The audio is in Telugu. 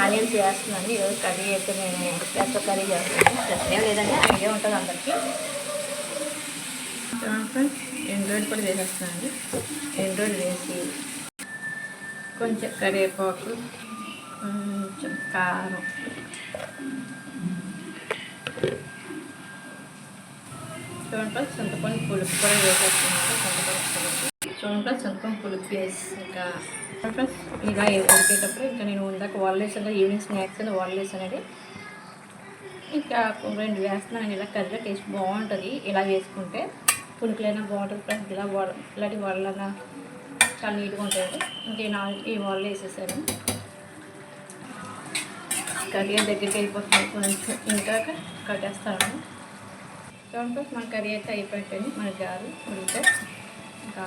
ఆనియన్స్ వేస్తున్నాను ఈరోజు కర్రీ అయితే నేను పెద్ద కర్రీ చేస్తాను ప్రశ్న లేదంటే ఐడియా ఉంటుంది అందరికీ. ఎండ్రోడ్ కూడా వేసేస్తున్నాను. ఎండ్రోడ్ వేసి కొంచెం కరివేపాకు కొంచెం కారం. చూడండి చింతపండు పులుపు కూడా వేసేస్తున్నాను. చింతపండు పులుపు. చూడండి చింతపండు పులుపు వేసి ఇంకా ఇలా ఉడికేటప్పుడు ఇంకా నేను ఇందాక వాళ్ళు ఈవినింగ్ స్నాక్స్ అని వాళ్ళు ఇంకా రెండు వేస్తున్నాను ఇలా కర్రీ టేస్ట్ బాగుంటుంది. ఇలా వేసుకుంటే పులుకులైనా బాగుంటుంది ప్లస్ ఇలా వడ ఇలాంటి వడలైనా చాలా నీట్గా ఉంటాయండి. ఇంకా ఈ ఈ వాళ్ళు వేసేసాను కర్రీ దగ్గరికి వెళ్ళిపోతుంది కొంచెం ఇంకా కట్టేస్తాను. చూడండి మన కర్రీ అయితే అయిపోయింది మన గారు ఉడితే ఇంకా